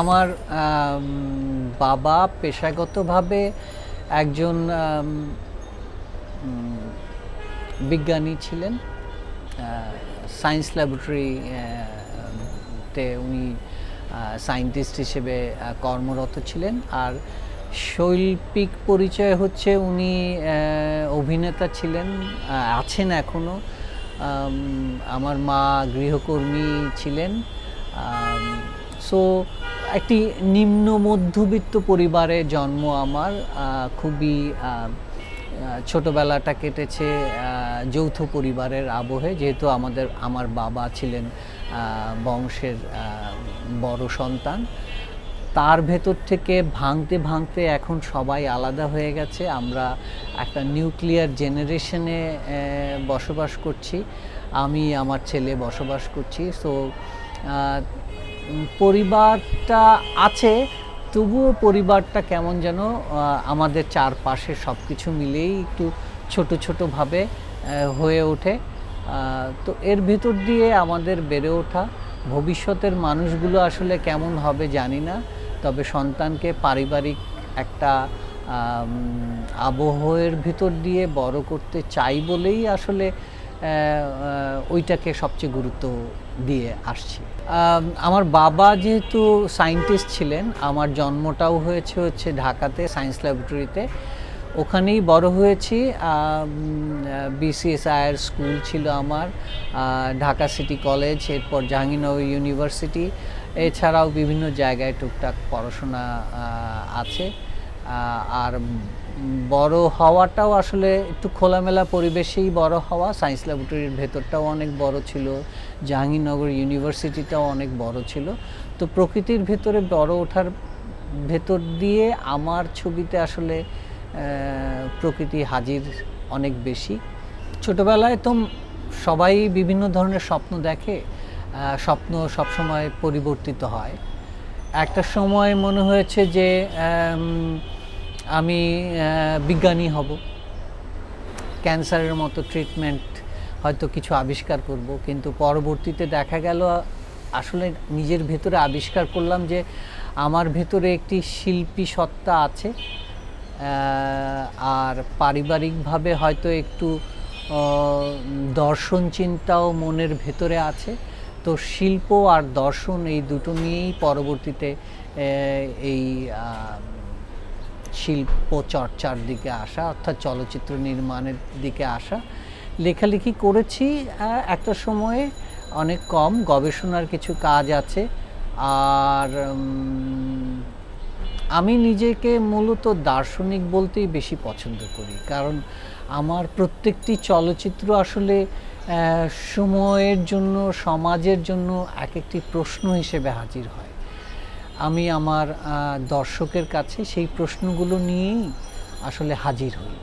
আমার বাবা পেশাগতভাবে একজন বিজ্ঞানী ছিলেন। সায়েন্স ল্যাবরেটরি তে উনি সায়েন্টিস্ট হিসেবে কর্মরত ছিলেন। আর শৈল্পিক পরিচয় হচ্ছে উনি অভিনেতা ছিলেন আছেন এখনও আমার মা গৃহকর্মী ছিলেন। সো একটি নিম্ন মধ্যবিত্ত পরিবারে জন্ম আমার খুবই ছোটবেলাটা কেটেছে যৌথ পরিবারের আবহে। যেহেতু আমাদের, আমার বাবা ছিলেন বংশের বড় সন্তান। তার ভেতর থেকে ভাঙতে ভাঙতে এখন সবাই আলাদা হয়ে গেছে। আমরা একটা নিউক্লিয়ার জেনারেশনে বসবাস করছি। আমি, আমার ছেলে বসবাস করছি। সো পরিবারটা আছে, তবুও পরিবারটা কেমন যেন আমাদের চারপাশে সব কিছু মিলেই একটু ছোট ছোটোভাবে হয়ে ওঠে। তো এর ভেতর দিয়ে আমাদের বেড়ে ওঠা। ভবিষ্যতের মানুষগুলো আসলে কেমন হবে জানি না, তবে সন্তানকে পারিবারিক একটা আবহের ভিতর দিয়ে বড় করতে চাই বলেই আসলে ওইটাকে সবচেয়ে গুরুত্ব দিয়ে আসছি। আমার বাবা যেহেতু সায়েন্টিস্ট ছিলেন, আমার জন্মটাও হয়েছে হচ্ছে ঢাকাতে, সায়েন্স ল্যাবরেটরিতে। ওখানেই বড় হয়েছি। বিসিএসআইয়ের স্কুল ছিল আমার ঢাকা সিটি কলেজ, এরপর জাহাঙ্গীরনগর ইউনিভার্সিটি। এছাড়াও বিভিন্ন জায়গায় টুকটাক পড়াশোনা আছে। আর বড় হওয়াটাও আসলে একটু খোলামেলা পরিবেশেই বড় হওয়া। সায়েন্স ল্যাবরেটরির ভেতরটাও অনেক বড় ছিল। জাহাঙ্গীরনগর ইউনিভার্সিটিটাও অনেক বড় ছিল। তো প্রকৃতির ভেতরে বড় ওঠার ভেতর দিয়ে আমার ছবিতে আসলে প্রকৃতি হাজির অনেক বেশি। ছোটবেলায় তো সবাই বিভিন্ন ধরনের স্বপ্ন দেখে স্বপ্ন সবসময় পরিবর্তিত হয়। একটা সময় মনে হয়েছে যে আম, বিজ্ঞানী হব। ক্যান্সারের মতো ট্রিটমেন্ট হয়তো কিছু আবিষ্কার করব কিন্তু পরবর্তীতে দেখা গেল আসলে নিজের ভেতরে আবিষ্কার করলাম যে আমার ভেতরে একটি শিল্পী সত্তা আছে আর পারিবারিকভাবে হয়তো একটু দর্শন চিন্তাও মনের ভেতরে আছে। তো শিল্প আর দর্শন এই দুটো নিয়েই পরবর্তীতে এই শিল্প চর্চার দিকে আসা, অর্থাৎ চলচ্চিত্র নির্মাণের দিকে আসা। লেখালেখি করেছি একটা সময়ে অনেক কম, গবেষণার কিছু কাজ আছে। আর আমি নিজেকে মূলত দার্শনিক বলতেই বেশি পছন্দ করি। কারণ আমার প্রত্যেকটি চলচ্চিত্র আসলে সময়ের জন্য, সমাজের জন্য এক একটি প্রশ্ন হিসেবে হাজির হয়। আমি আমার দর্শকের কাছে সেই প্রশ্নগুলো নিয়েই আসলে হাজির হই।